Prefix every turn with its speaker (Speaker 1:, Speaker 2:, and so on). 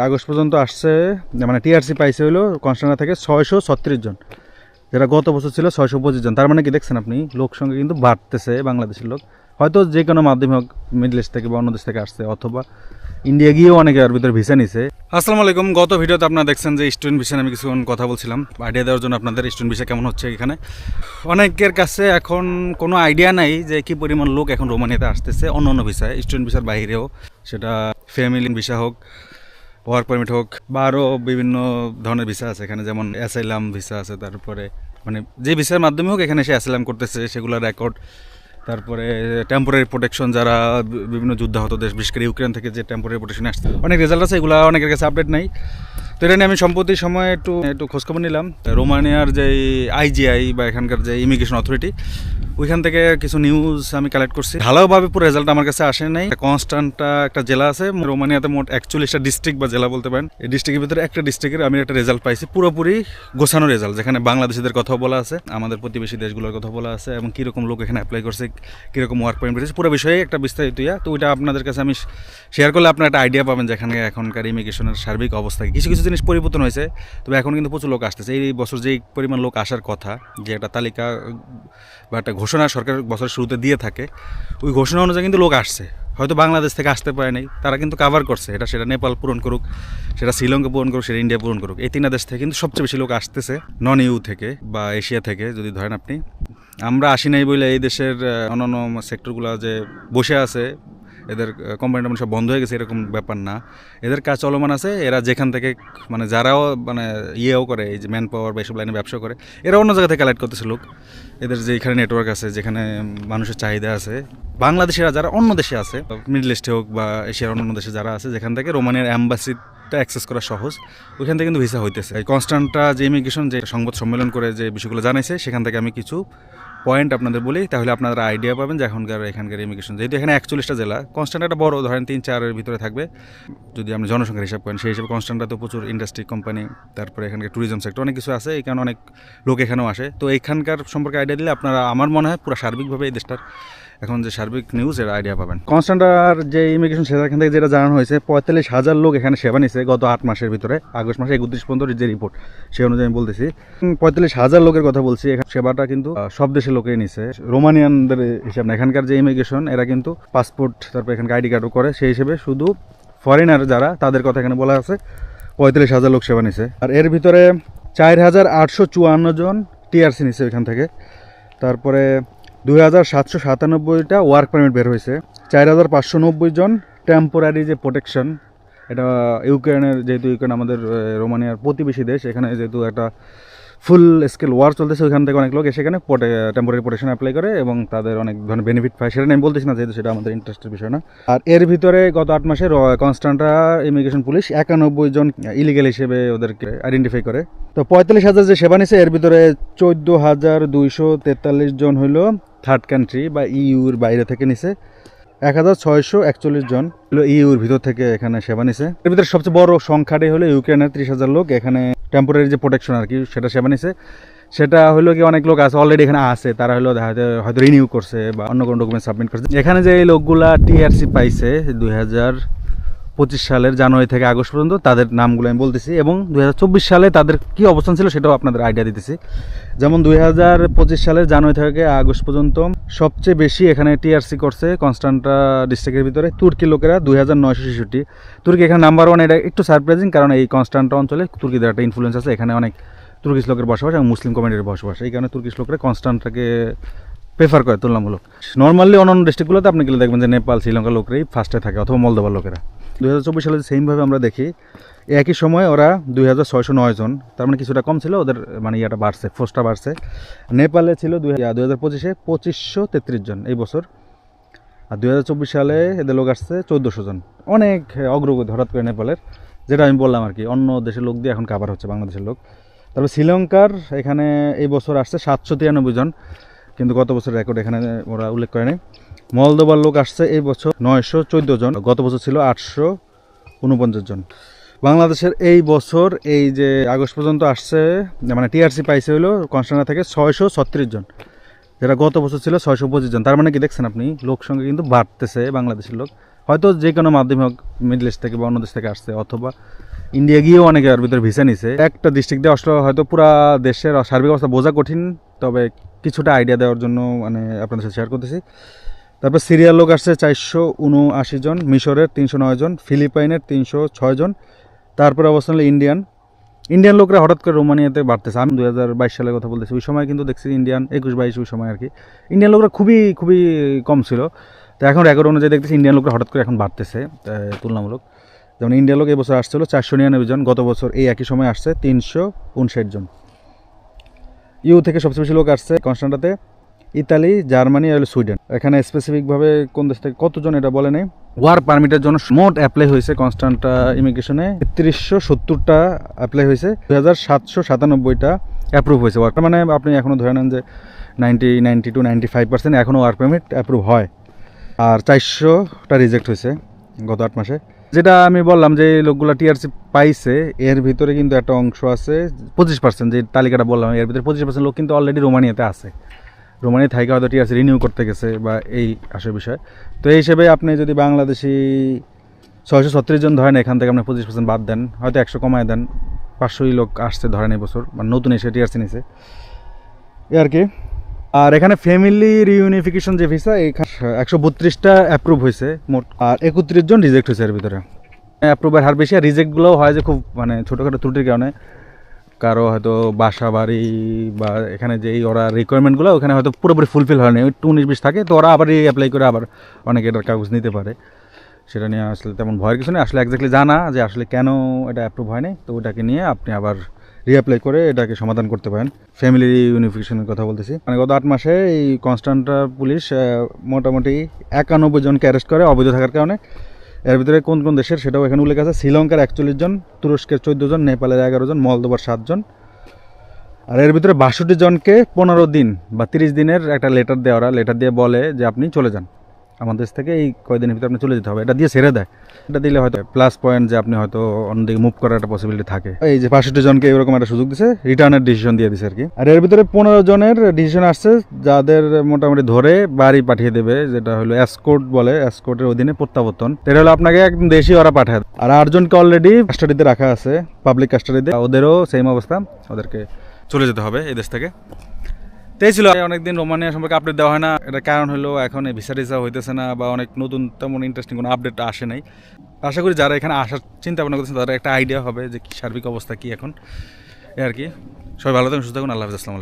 Speaker 1: August পর্যন্ত আসছে মানে টিআরসি পাইছে হলো কনস্টান্টা থেকে ছয়শো ছত্রিশ জন। যেটা গত বছর ছিল ছয়শো পঁচিশ জন। তার মানে কি দেখছেন আপনি? লোক সংখ্যা কিন্তু বাড়তেছে বাংলাদেশের লোক। হয়তো যে কোনো মাধ্যমে হোক মিডল ইস্ট থেকে বা অন্য দেশ থেকে আসছে, অথবা ইন্ডিয়া গিয়েও অনেকে আর ভিতরে ভিসা নিছে। আসসালামু আলাইকুম। গত ভিডিওতে আপনারা দেখছেন যে স্টুডেন্ট ভিসা আমি কিছুক্ষণ কথা বলছিলাম। আইডিয়া দেওয়ার জন্য আপনাদের স্টুডেন্ট ভিসা কেমন হচ্ছে এখানে? অনেকের কাছে এখন কোনো আইডিয়া নাই যে কি পরিমাণ লোক এখন রোমানিয়াতে আসতেছে অন্য অন্য ভিসায় স্টুডেন্ট ভিসার বাইরেও। সেটা ফ্যামিলি ভিসা হোক ওয়ার্ক পারমিট হোক বা আরও বিভিন্ন ধরনের ভিসা আছে। এখানে যেমন অ্যাসাইলাম ভিসা আছে, তারপরে মানে যে ভিসার মাধ্যমে হোক এখানে সে অ্যাসাইলাম করতেছে সেগুলোর রেকর্ড তারপরে টেম্পোরারি প্রোটেকশন যারা বিভিন্ন যুদ্ধাহত দেশ, বিশেষ করে ইউক্রেন থেকে যে টেম্পোরারি প্রোটেকশন আসছে, অনেক রেজাল্ট আছে, এগুলো অনেকের কাছে আপডেট নাই। তো এটা আমি সম্প্রতি সময় একটু একটু খোঁজখবর নিলাম। রোমানিয়ার যে আইজিআই বা এখানকার যে ইমিগ্রেশন অথরিটি ওইখান থেকে কিছু নিউজ আমি কালেক্ট করছি। ভালোভাবে পুরো রেজাল্ট আমার কাছে আসে নাই। কনস্ট্যান্টটা একটা জেলা আছে, রোমানিয়াতে মোট একচল্লিশটা ডিস্ট্রিক্ট বা জেলা বলতে পারেন। এই ডিস্ট্রিক্টের ভিতরে একটা ডিস্ট্রিক্টের আমি একটা রেজাল্ট পাইছি, পুরোপুরি গোছানো রেজাল্ট যেখানে বাংলাদেশিদের কথা বলা আছে, আমাদের প্রতিবেশী দেশগুলোর কথা বলা আছে, এবং কীরকম লোক এখানে অ্যাপ্লাই করছে, কীরকম ওয়ার্ক পয়েন্ট পেয়েছে পুরো বিষয়ে একটা বিস্তারিত ইয়া। তো ওইটা আপনাদের কাছে আমি শেয়ার করলে আপনার একটা আইডিয়া পাবেন, যেখানে এখনকার ইমিগ্রেশনের সার্বিক অবস্থা কিছু কিছু জিনিস পরিবর্তন হয়েছে, তবে এখন কিন্তু প্রচুর লোক আসতেছে। এই বছর যেই পরিমাণ লোক আসার কথা, যে একটা তালিকা বা একটা ঘোষণা সরকার বছরের শুরুতে দিয়ে থাকে, ওই ঘোষণা অনুযায়ী কিন্তু লোক আসছে। হয়তো বাংলাদেশ থেকে আসতে পারে নাই, তারা কিন্তু কাভার করছে। এটা সেটা নেপাল পূরণ করুক, সেটা শ্রীলঙ্কা পূরণ করুক, সেটা ইন্ডিয়া পূরণ করুক। এই তিনটা দেশ থেকে কিন্তু সবচেয়ে বেশি লোক আসতেছে নন ইউ থেকে বা এশিয়া থেকে, যদি ধরেন আপনি। আমরা আসি নাই বলে এই দেশের অন্যান্য সেক্টরগুলো যে বসে আছে এদের কোম্পানি টোম্পানি সব বন্ধ হয়ে গেছে, এরকম ব্যাপার না। এদের কাজ চলমান আছে, এরা যেখান থেকে মানে যারাও মানে ইয়েও করে, এই যে ম্যান পাওয়ার বা এসব লাইনে ব্যবসা করে, এরা অন্য জায়গা থেকে কালেক্ট করতেছে লোক। এদের যে এখানে নেটওয়ার্ক আছে, যেখানে মানুষের চাহিদা আছে, বাংলাদেশেরা যারা অন্য দেশে আছে মিডল ইস্টে হোক বা এশিয়ার অন্য দেশে যারা আছে, যেখান থেকে রোমানিয়ার অ্যাম্বাসিটা অ্যাক্সেস করা সহজ, ওইখান থেকে কিন্তু ভিসা হইতেছে। এই কনস্ট্যান্টটা যে ইমিগ্রেশন যে সংবাদ সম্মেলন করে যে বিষয়গুলো জানাইছে, সেখান থেকে আমি কিছু পয়েন্ট আপনাদের বলি, তাহলে আপনারা আইডিয়া পাবেন যে এখনকার, এখানকার ইমিগ্রেশন যেহেতু এখানে একচল্লিশটা জেলা কনস্ট্যান্ট একটা বড়, ধরেন তিন চারের ভিতরে থাকবে। যদি আপনি জনসংখ্যার হিসাব করেন, সেই হিসাবে কনস্ট্যান্টটা তো প্রচুর ইন্ডাস্ট্রি কোম্পানি তারপরে এখানকার ট্যুরিজম সেক্টর অনেক কিছু আছে এখানে অনেক লোক এখানেও আসে। তো এখানকার সম্পর্কে আইডিয়া দিলে আপনারা, আমার মনে হয় পুরো সার্বিকভাবে এই দেশটার এখন যে সার্বিক নিউজ এর আইডিয়া পাবেন। কনস্ট্যান্টার যে ইমিগ্রেশন সেখান থেকে যেটা জানানো হয়েছে, পঁয়তাল্লিশ হাজার লোক এখানে সেবা নিছে গত আট মাসের ভিতরে, আগস্ট মাসে একত্রিশ পর্যন্ত যে রিপোর্ট সেই অনুযায়ী আমি বলতেছি। পঁয়তাল্লিশ হাজার লোকের কথা বলছি, এখানে সেবাটা কিন্তু সব দেশের লোকেই নিছে। রোমানিয়ানদের হিসাব না, এখানকার যে ইমিগ্রেশন এরা কিন্তু পাসপোর্ট তারপর এখানকার আইডি কার্ডও করে, সেই হিসেবে শুধু ফরেনার যারা, তাদের কথা এখানে বলা আছে, পঁয়তাল্লিশ হাজার লোক সেবা নিছে। আর এর ভিতরে চার হাজার আটশো চুয়ান্ন জন টিআরসি নিছে এখান থেকে। তারপরে দুই হাজার সাতশো সাতানব্বইটা ওয়ার্ক পারমিট বের হয়েছে। চার হাজার পাঁচশো নব্বই জন টেম্পোরারি যে প্রোটেকশন এটা ইউক্রেনের যেহেতু ইউক্রেন আমাদের রোমানিয়ার প্রতিবেশী দেশ, এখানে যেহেতু একটা ফুল স্কেল ওয়ার চলতেছে, ওইখান থেকে অনেক লোক এসে এখানে টেম্পোরারি প্রোটেকশন অ্যাপ্লাই করে এবং তাদের অনেক ধরনের বেনিফিট পায়। সেটা আমি বলতেছি না, যেহেতু সেটা আমাদের ইন্টারেস্টের বিষয় না। আর এর ভিতরে গত আট মাসে কনস্ট্যান্টা ইমিগ্রেশন পুলিশ একানব্বই জন ইলিগেল হিসেবে ওদেরকে আইডেন্টিফাই করে। তো পঁয়তাল্লিশ হাজার যে সেবা নিছে, এর ভিতরে চোদ্দ হাজার দুইশো তেতাল্লিশ জন হইল থার্ড কান্ট্রি বা ইউর বাইরে থেকে নিছে। এক হাজার ছয়শো একচল্লিশ জন ইউর ভিতর থেকে এখানে সেবা নিছে। এর ভিতরে সবচেয়ে বড় সংখ্যাটাই হলো ইউক্রেনের ত্রিশ হাজার লোক। এখানে টেম্পোরারি যে প্রোটেকশন আর কি, সেটা সেবা নিছে। সেটা হলো কি অনেক লোক আছে অলরেডি এখানে আছে। তারা হলো হয়তো রিনিউ করছে বা অন্য কোনো ডকুমেন্ট সাবমিট করছে। এখানে যে লোকগুলা টিআরসি পাইছে দুই হাজার পঁচিশ সালের জানুয়ারি থেকে আগস্ট পর্যন্ত তাদের নামগুলো আমি বলতেছি এবং দুই হাজার চব্বিশ সালে তাদের কি অবস্থান ছিল সেটাও আপনাদের আইডিয়া দিতেছি। যেমন দুই হাজার পঁচিশ সালের জানুয়ারি থেকে আগস্ট পর্যন্ত সবচেয়ে বেশি এখানে টিআরসি করছে কনস্টান্টা ডিস্ট্রিক্টের ভিতরে। তুর্কি লোকেরা দুই হাজার নয়শো ছেষট্টি। তুর্কি এখানে নাম্বার ওয়ান এটা একটু সারপ্রাইজিং কারণ এই কনস্টান্টা অঞ্চলে তুর্কিদের একটা ইনফ্লুয়েন্স আছে। এখানে অনেক তুর্কিশ লোকের বসবাস এবং মুসলিম কমিউনিটির বসবাস। এই কারণে তুর্কিশ লোকেরা কনস্টান্টটাকে প্রেফার করে তুলনামূলক। নর্মালি অন্যান্য ডিস্ট্রিক্টগুলোতে আপনি গেলে দেখবেন যে নেপাল শ্রীলঙ্কার লোকেরাই ফার্স্টে থাকে অথবা মলদোবার লোকেরা। দুই হাজার চব্বিশ সালে সেমভাবে আমরা দেখি, একই সময় ওরা দুই হাজার ছয়শো নয় জন, তার মানে কিছুটা কম ছিল, ওদের মানে ইয়াটা বাড়ছে ফোর্সটা বাড়ছে। নেপালে ছিল দুই হাজার পঁচিশে পঁচিশশো তেত্রিশ জন এই বছর। আর দুই হাজার চব্বিশ সালে এদের লোক আসছে চোদ্দোশো জন। অনেক অগ্রগতি হঠাৎ করে নেপালের, যেটা আমি বললাম আর কি, অন্য দেশের লোক দিয়ে এখন কাভার হচ্ছে বাংলাদেশের লোক। তারপর শ্রীলঙ্কার এখানে এই বছর আসছে সাতশো তিরানব্বই জন, কিন্তু গত বছর রেকর্ড এখানে ওরা উল্লেখ করে নাই মলদোবার লোক আসছে এই বছর নয়শো চোদ্দ জন। গত বছর ছিল আটশো উনপঞ্চাশ জন। বাংলাদেশের এই বছর এই যে আগস্ট পর্যন্ত আসছে মানে টিআরসি পাইছে হলো কনস্টান্টা থেকে ছয়শো ছত্রিশ জন। যেটা গত বছর ছিল ছয়শো পঁচিশ জন। তার মানে কি দেখছেন আপনি? লোক সংখ্যা কিন্তু বাড়তেছে বাংলাদেশের লোক। হয়তো যে কোনো মাধ্যমে হোক মিডল ইস্ট থেকে বা অন্য দেশ থেকে আসছে, অথবা ইন্ডিয়া গিয়েও অনেকে এর ভিতরে ভিসা নিছে। একটা ডিস্ট্রিক্ট দিয়ে আসলে হয়তো পুরা দেশের সার্বিক অবস্থা বোঝা কঠিন, তবে কিছুটা আইডিয়া দেওয়ার জন্য মানে আপনাদের সাথে শেয়ার করতেছি। তারপর সিরিয়ার লোক আসছে চারশো উনআশি জন, মিশরের তিনশো নয় জন, ফিলিপাইনের তিনশো ছয় জন, তারপরে অবস্থান হলো ইন্ডিয়ান। ইন্ডিয়ান লোকরা হঠাৎ করে রোমানিয়াতে বাড়তেছে। আমি দু হাজার বাইশ সালের কথা বলতেছি। ওই সময় কিন্তু দেখছি ইন্ডিয়ান, একুশ বাইশ ওই সময় আর কি ইন্ডিয়ান লোকরা খুবই খুবই কম ছিল। তো এখন রেকর্ড অনুযায়ী দেখতেছি ইন্ডিয়ান লোকরা হঠাৎ করে এখন বাড়তেছে তুলনামূলক। যেমন ইন্ডিয়ান লোক এবছর আসছিল চারশো নিরানব্বই জন, গত বছর এই একই সময় আসছে তিনশো উনষাট জন। ইউ থেকে সবচেয়ে বেশি লোক আসছে কনস্টান্টাতে। ইতালি, জার্মানি আর সুইডেন। এখানে স্পেসিফিকভাবে কোন দেশ থেকে কতজন এটা বলে নেই। ওয়ার পারমিটের জন্য মোট অ্যাপ্লাই হয়েছে কনস্টান্টা ইমিগ্রেশনে তিরিশশো সত্তরটা অ্যাপ্লাই হয়েছে। দুই হাজার সাতশো সাতানব্বইটা অ্যাপ্রুভ হয়েছে। ওয়ার্ক মানে আপনি এখনও ধরে নেন যে ninety ninety two ninety five percent এখনও ওয়ার্ক পারমিট অ্যাপ্রুভ হয়। আর চারশোটা রিজেক্ট হয়েছে গত আট মাসে। যেটা আমি বললাম যে লোকগুলো টিআরসি পাইছে, এর ভিতরে কিন্তু একটা অংশ আছে, পঁচিশ পার্সেন্ট যে তালিকাটা বললাম, এর ভিতরে পঁচিশ পার্সেন্ট লোক কিন্তু অলরেডি রোমানিয়াতে আছে। রোমানিয়া থাইকে হয়তো টিআরসি রিনিউ করতে গেছে বা এই আসে বিষয়। তো এই হিসেবে আপনি যদি বাংলাদেশি ছয়শো ছত্রিশ জন ধরেন, এখান থেকে আপনি পঁচিশ পার্সেন্ট বাদ দেন, হয়তো একশো কমায় দেন, পাঁচশোই লোক আসছে ধরেন এই বছর মানে নতুন এসে টিআরসি নিছে। এ আর কি। আর এখানে ফ্যামিলি রিউনিফিকেশন যে ভিসা এখানে একশো বত্রিশটা অ্যাপ্রুভ হয়েছে মোট আর একত্রিশ জন রিজেক্ট হয়েছে এর ভিতরে। অ্যাপ্রুভের হার বেশি, আর রিজেক্টগুলোও হয় যে খুব মানে ছোটোখাটো ত্রুটির কারণে। কারও হয়তো বাসা বাড়ি বা এখানে যেই ওরা রিকোয়ারমেন্টগুলো ওখানে হয়তো পুরোপুরি ফুলফিল হয়নি। একটু উনিশ বিশ থাকে, তো ওরা আবার অ্যাপ্লাই করে আবার অনেকে এটার কাগজ নিতে পারে। সেটা নিয়ে আসলে তেমন ভয়ের কিছু নেই। আসলে একজাক্টলি জানা যে আসলে কেন এটা অ্যাপ্রুভ হয়নি, তো ওটাকে নিয়ে আপনি আবার রিঅ্যাপ্লাই করে এটাকে সমাধান করতে পারেন। ফ্যামিলি ইউনিফিকেশনের কথা বলতেছি। মানে গত আট মাসে এই কনস্ট্যান্টা পুলিশ মোটামুটি একানব্বই জনকে অ্যারেস্ট করে অবৈধ থাকার কারণে এর ভিতরে কোন কোন দেশের সেটাও এখানে উল্লেখ আছে। শ্রীলঙ্কার একচল্লিশ জন, তুরস্কের চোদ্দ জন, নেপালের এগারো জন মলদোবার সাতজন আর এর ভিতরে বাষট্টি জনকে পনেরো দিন বা তিরিশ দিনের একটা লেটার দেওয়া লেটার দিয়ে বলে যে আপনি চলে যান। আমাদের থেকে এই কয়দিনের ভিতরে আপনি চলে যেতে হবে। এটা দিয়ে ছেড়ে দেয়। এটা দিলে হয়তো প্লাস পয়েন্ট যে আপনি হয়তো অন্যদিকে মুভ করার একটা পসিবিলিটি থাকে। এই যে বাষট্টি জনকে এরকম একটা সুযোগ দিছে রিটার্নের ডিসিশন দিয়ে দিছে আর কি আর এর ভিতরে পনেরো জনের ডিসিশন আসছে, যাদের মোটামুটি ধরে বাড়ি পাঠিয়ে দেবে, যেটা হলো এসকোর্ট বলে এসকোর্টের অধীনে প্রত্যাবর্তন। এটা হলো আপনাকে একদম দেশি ওরা পাঠায় আর আটজনকে অলরেডি কাস্টাডিতে রাখা আছে পাবলিক কাস্টাডিতে ওদেরও সেম অবস্থা, ওদেরকে চলে যেতে হবে এই দেশ থেকে। তো এই ছিল অনেকদিন রোমানিয়া সম্পর্কে আপডেট দেওয়া হয় না। এটা কারণ হলো এখন ভিসা টিসা হইতেছে না বা অনেক নতুন তেমন ইন্টারেস্টিং কোনো আপডেট আসে নাই। আশা করি যারা এখানে আসার চিন্তা ভাবনা করছেন তাদের একটা আইডিয়া হবে যে সার্বিক অবস্থা কি এখন। এ আর কি। সবাই ভালো থাকুন সুস্থ থাকুন। আল্লাহ হাফিজ, আসসালামু আলাইকুম।